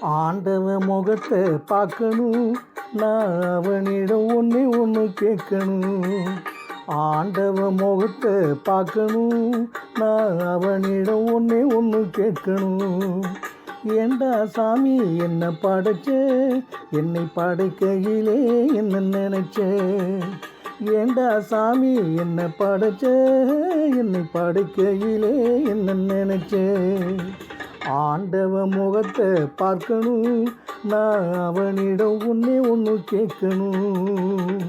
ஆண்டவ முகத்தை பார்க்கணும். நான் அவனிடம் ஒன்று ஒன்று கேட்கணும். ஆண்டவ முகத்தை பார்க்கணும். நான் அவனிடம் ஒன்றே ஒன்று கேட்கணும். ஏண்டா சாமி என்ன படைச்ச? என்னை படைக்கையிலே என்ன நினைச்ச? ஏண்டா சாமி என்ன படைச்ச? என்னை படைக்கையிலே என்ன நினைச்சேன் ஆண்டவ முகத்தை பார்க்கணும். நான் அவனிடம் உன்னே ஒன்று கேட்கணும்.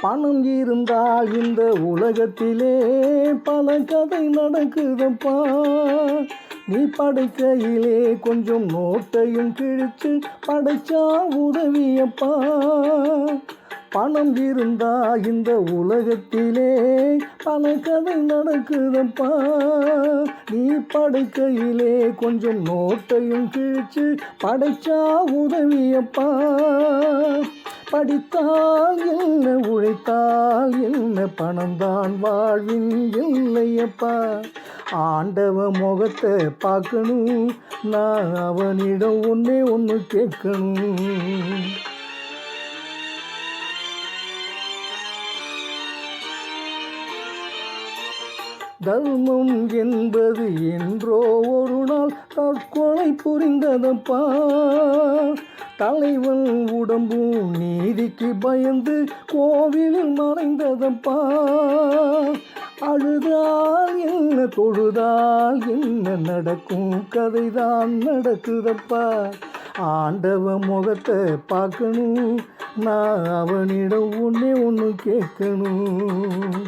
பணம் இருந்தால் இந்த உலகத்திலே பல கதை நடக்குதப்பா. நீ படைக்கையிலே கொஞ்சம் நோட்டையும் கிழிச்சு படைச்சா உதவியப்பா. பணம் இருந்தா இந்த உலகத்திலே பல கதை நடக்குதப்பா. நீ படைக்கையிலே கொஞ்சம் நோட்டையும் கிழிச்சு படைச்சா உதவியப்பா. படித்தால் என்ன உழைத்தால் என்ன பணம்தான் வாழ்வின் இல்லையப்பா ஆண்டவ முகத்தை பார்க்கணும். நான் அவனிடம் ஒன்றே ஒன்று கேட்கணும். தர்மம் என்பது என்றோ ஒரு நாள் தற்கொலை புரிந்ததப்பா? தலைவன் உடம்பும் நீதிக்கு பயந்து கோவிலில் மறைந்ததப்பா? அழுதால் என்ன தொழுதால் என்ன நடக்கும்? கதைதான் நடக்குதப்பா. ஆண்டவ முகத்தை பார்க்கணும். நான் அவனிடம் ஒன்றே ஒன்று கேட்கணும்.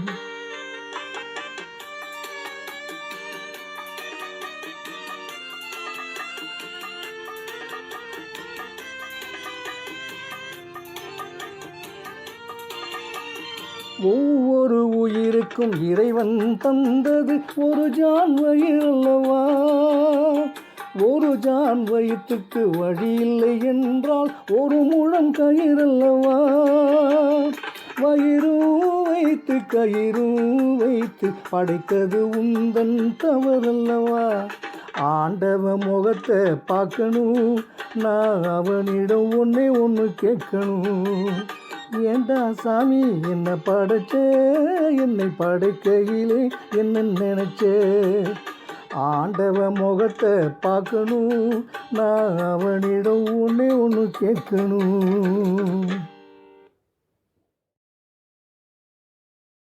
ஒவ்வொரு உயிருக்கும் இறைவன் தந்தது ஒரு ஜான் வயிறல்லவா ஒரு ஜான் வயிற்றுக்கு வழி இல்லை என்றால் ஒரு முழம் கயிறல்லவா? வயிறும் வைத்து கயிறும் வைத்து படைத்தது உந்தன் தவறல்லவா? ஆண்டவ முகத்தை பார்க்கணும் நான் அவனிடம் ஒன்றே ஒன்று கேட்கணும். ஏண்டா சாமி? என்ன படைச்ச என்னை படைக்கையிலே என்ன நினைச்ச? ஆண்டவ முகத்தை பார்க்கணும் நான் அவனிடம் ஒன்று ஒன்று கேட்கணும்.